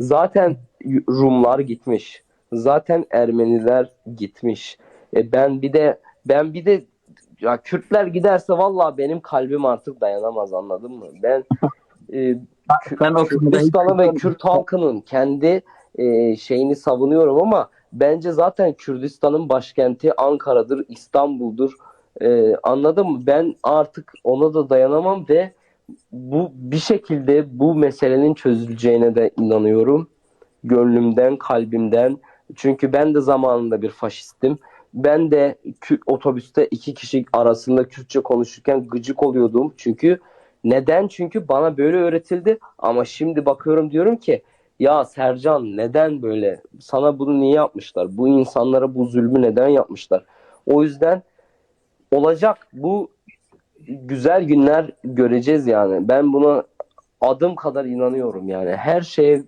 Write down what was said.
Zaten Rumlar gitmiş. Zaten Ermeniler gitmiş. E ben bir de ben bir de ya Kürtler giderse vallahi benim kalbim artık dayanamaz anladın mı? Ben e, Kü- Ben o konuda Kürdistan'ı ve Kürt halkının kendi e, şeyini savunuyorum ama bence zaten Kürdistan'ın başkenti Ankara'dır, İstanbul'dur. E, anladın mı? Ben artık ona da dayanamam ve bu bir şekilde bu meselenin çözüleceğine de inanıyorum. Gönlümden, kalbimden. Çünkü ben de zamanında bir faşistim. Ben de otobüste iki kişi arasında Kürtçe konuşurken gıcık oluyordum. Çünkü neden? Çünkü bana böyle öğretildi. Ama şimdi bakıyorum diyorum ki ya Sercan neden böyle? Sana bunu niye yapmışlar? Bu insanlara bu zulmü neden yapmışlar? O yüzden olacak bu güzel günler göreceğiz yani. Ben buna adım kadar inanıyorum yani. Her şeye